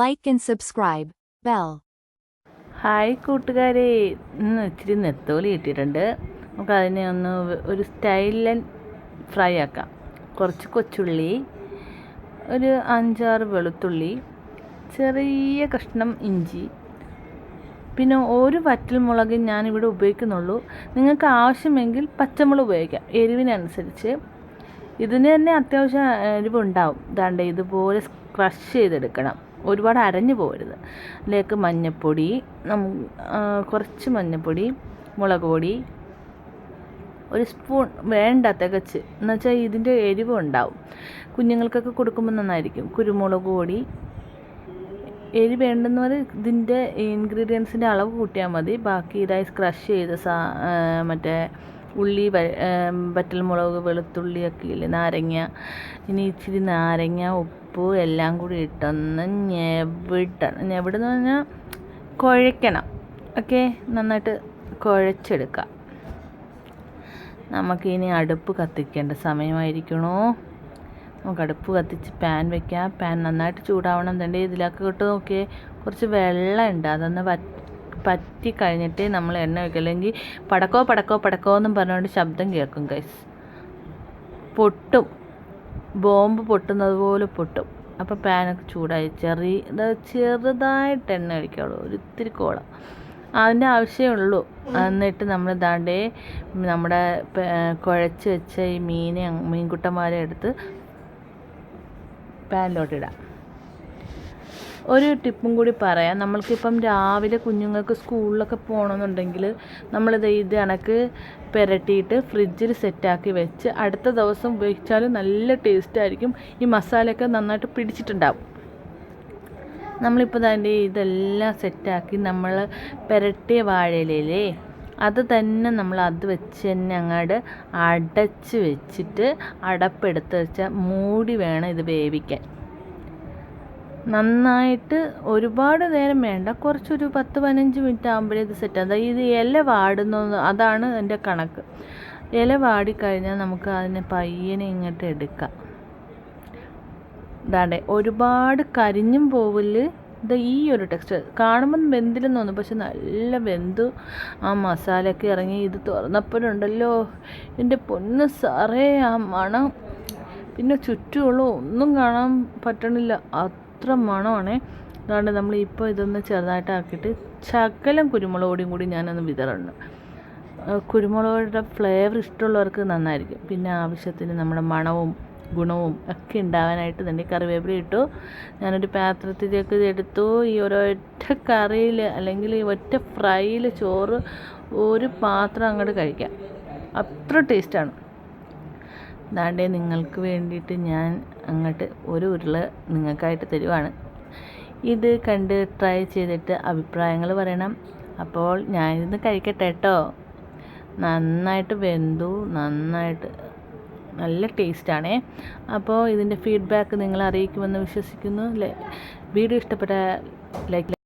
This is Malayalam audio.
like and subscribe bell hi കൂട്ടുകാരെ. ഇന്ന് ഇച്ചിരി നെത്തോലി ഇട്ടിട്ടുണ്ട് നമുക്ക് അതിനെ ഒന്ന് ഒരു സ്റ്റൈലൻ ഫ്രൈ ആക്കാം. കുറച്ച് കൊച്ചുള്ളി ഒരു അഞ്ചാറ് വെളുത്തുള്ളി ചെറിയ കഷ്ണം ഇഞ്ചി. പിന്നെ ഒരു വറ്റൽ മുളക് ഞാനിവിടെ ഉപയോഗിക്കുന്നുള്ളൂ. നിങ്ങൾക്ക് ആവശ്യമെങ്കിൽ പച്ചമുളക് ഉപയോഗിക്കാം. എരിവിനനുസരിച്ച്. ഇതിന് തന്നെ അത്യാവശ്യം എരിവുണ്ടാവും. ദാണ്ട് ഇതുപോലെ ക്രഷ് ചെയ്തെടുക്കണം. ഒരുപാട് അരഞ്ഞു പോകരുത്. അതിലേക്ക് മഞ്ഞൾപ്പൊടി കുറച്ച് മഞ്ഞൾപ്പൊടി മുളക് പൊടി ഒരു സ്പൂൺ വേണ്ട തികച്ച്. എന്നുവെച്ചാൽ ഇതിന്റെ എരിവ് ഉണ്ടാവും. കുഞ്ഞുങ്ങൾക്കൊക്കെ കൊടുക്കുമ്പോൾ നന്നായിരിക്കും. കുരുമുളക് പൊടി എരി വേണ്ടുന്നവർ ഇതിന്റെ ഇൻഗ്രീഡിയൻസിന്റെ അളവ് കൂട്ടിയാൽ മതി. ബാക്കി ഇതായി ക്രഷ് ചെയ്ത സാ മറ്റേ ഉള്ളി വറ്റൽ മുളക് വറ്റൽമുളക് വെളുത്തുള്ളിയൊക്കെ ഇല്ല നാരങ്ങ ഇനി ഇച്ചിരി നാരങ്ങ ഉപ്പ് എല്ലാം കൂടി ഇട്ടൊന്ന് ഞെവിടണം. ഞെവിടെന്ന് പറഞ്ഞാൽ കുഴയ്ക്കണം. ഓക്കെ? നന്നായിട്ട് കുഴച്ചെടുക്കാം. നമുക്കിനി അടുപ്പ് കത്തിക്കേണ്ട സമയമായിരിക്കണോ. നമുക്ക് അടുപ്പ് കത്തിച്ച് പാൻ വെക്കാം. പാൻ നന്നായിട്ട് ചൂടാവണം. എന്നുണ്ടെങ്കിൽ ഇതിലൊക്കെ ഇട്ട് നോക്കിയേ. കുറച്ച് വെള്ളം ഉണ്ട് അതൊന്ന് വറ്റ് പറ്റി കഴിഞ്ഞിട്ട് നമ്മൾ എണ്ണ വെക്കുക. അല്ലെങ്കിൽ പടക്കോ പടക്കോ പടക്കോ എന്നും പറഞ്ഞുകൊണ്ട് ശബ്ദം കേൾക്കും ഗൈസ് പൊട്ടും. ബോംബ് പൊട്ടുന്നത് പോലെ പൊട്ടും. അപ്പോൾ പാനൊക്കെ ചൂടായി. ഇത് ചെറുതായിട്ട് എണ്ണ ഒഴിക്കുള്ളൂ ഒരു ഇത്തിരി കോളം. അതിന്റെ ആവശ്യമേ ഉള്ളൂ. എന്നിട്ട് നമ്മൾ ദാണ്ടേ നമ്മുടെ കുഴച്ച് വെച്ച ഈ മീനെ മീൻകുട്ടന്മാരെ എടുത്ത് പാനിലോട്ട് ഇടാം. ഒരു ടിപ്പും കൂടി പറയാം. നമ്മൾക്കിപ്പം രാവിലെ കുഞ്ഞുങ്ങൾക്ക് സ്കൂളിലൊക്കെ പോകണമെന്നുണ്ടെങ്കിൽ നമ്മളിത് ഇത് കണക്ക് പുരട്ടിയിട്ട് ഫ്രിഡ്ജിൽ സെറ്റാക്കി വെച്ച് അടുത്ത ദിവസം ഉപയോഗിച്ചാൽ നല്ല ടേസ്റ്റായിരിക്കും. ഈ മസാലയൊക്കെ നന്നായിട്ട് പിടിച്ചിട്ടുണ്ടാവും. നമ്മളിപ്പോൾ തന്നെ ഇതെല്ലാം സെറ്റാക്കി നമ്മൾ പുരട്ടിയ വാഴയിലേ അത് തന്നെ നമ്മൾ അത് വെച്ച് തന്നെ അങ്ങോട്ട് അടച്ച് വെച്ചിട്ട് അടപ്പെടുത്ത് വെച്ചാൽ മൂടി വേണം ഇത് വേവിക്കാൻ. നന്നായിട്ട് ഒരുപാട് നേരം വേണ്ട. കുറച്ചൊരു പത്ത് പതിനഞ്ച് മിനിറ്റ് ആകുമ്പോഴേ ഇത് സെറ്റ് അതായത് ഇത് ഇല വാടുന്നു അതാണ് എന്റെ കണക്ക്. ഇല വാടിക്കഴിഞ്ഞാൽ നമുക്ക് അതിനെ പയ്യനെ ഇങ്ങോട്ട് എടുക്കാം. ഇതാണ്ടെ ഒരുപാട് കരിഞ്ഞും പോവിൽ ഇത് ഈ ഒരു ടെക്സ്റ്റർ കാണുമ്പം വെന്തിലെന്ന് തോന്നും പക്ഷെ നല്ല വെന്തു. ആ മസാലയൊക്കെ ഇറങ്ങി ഇത് തുറന്നപ്പോഴുണ്ടല്ലോ. എന്റെ പൊന്ന് സാറേ ആ മണം. പിന്നെ ചുറ്റുമുള്ള ഒന്നും കാണാൻ പറ്റണില്ല. അത്ര മണമാണേ. അതുകൊണ്ട് നമ്മൾ ഇപ്പോൾ ഇതൊന്ന് ചെറുതായിട്ട് ആക്കിയിട്ട് ശകലം കുരുമുളക് പൊടിയും കൂടി ഞാനൊന്ന് വിതറുന്നുണ്ട് ആ, കുരുമുളകുടെ ഫ്ലേവർ ഇഷ്ടമുള്ളവർക്ക് നന്നായിരിക്കും. പിന്നെ ആവശ്യത്തിന് നമ്മുടെ മണവും ഗുണവും ഒക്കെ ഉണ്ടാവാനായിട്ട് തന്നെ കറിവേപ്പില ഇട്ടു. ഞാനൊരു പാത്രത്തിലേക്ക് എടുത്തു. ഈ ഒരൊറ്റ കറിയിൽ അല്ലെങ്കിൽ ഈ ഒറ്റ ഫ്രൈയിൽ ചോറ് ഒരു പാത്രം അങ്ങോട്ട് കഴിക്കാം. അത്ര ടേസ്റ്റാണ് ദാണ്ടേ നിങ്ങൾക്ക് വേണ്ടിയിട്ട് ഞാൻ അങ്ങോട്ട് ഒരു ഉരുള നിങ്ങൾക്കായിട്ട് തരുവാണ്. ഇത് കണ്ട് ട്രൈ ചെയ്തിട്ട് അഭിപ്രായങ്ങൾ പറയണം. അപ്പോൾ ഞാനിന്ന് കഴിക്കട്ടെ കേട്ടോ നന്നായിട്ട് വെന്തു നന്നായിട്ട് നല്ല ടേസ്റ്റാണേ അപ്പോൾ ഇതിന്റെ ഫീഡ്ബാക്ക് നിങ്ങൾ അറിയിക്കുമെന്ന് വിശ്വസിക്കുന്നു വീഡിയോ ഇഷ്ടപ്പെട്ട ലൈക്ക്